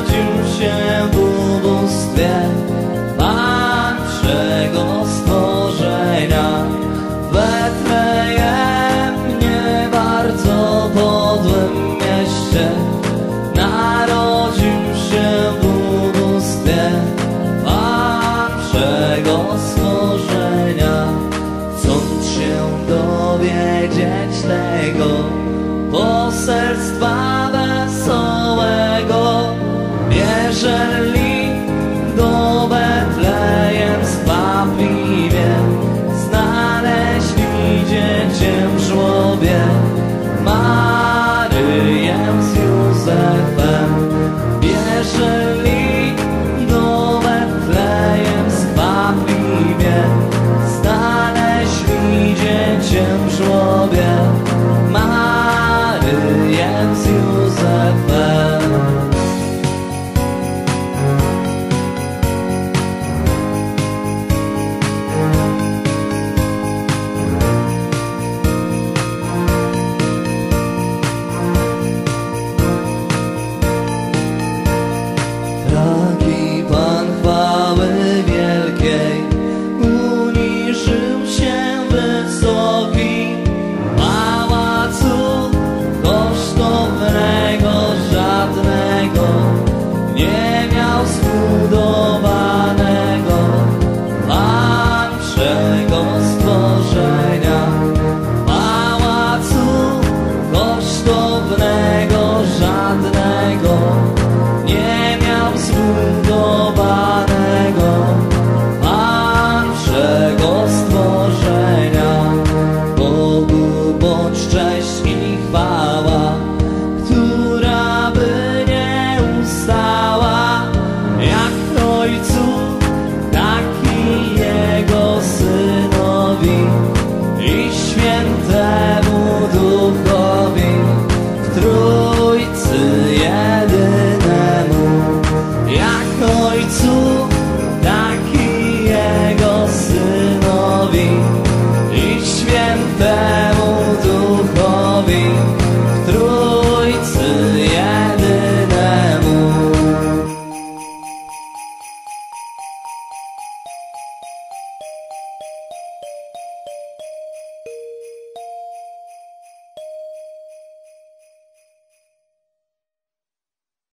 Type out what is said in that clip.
urodził się w ubóstwie Pan wszego stworzenia. Betlejem nie bardzo podłym mieście. Narodził się w ubóstwie Pan wszego stworzenia. Chcąc się dowiedzieć tego poselstwa me nie miał zbudowanego, pan.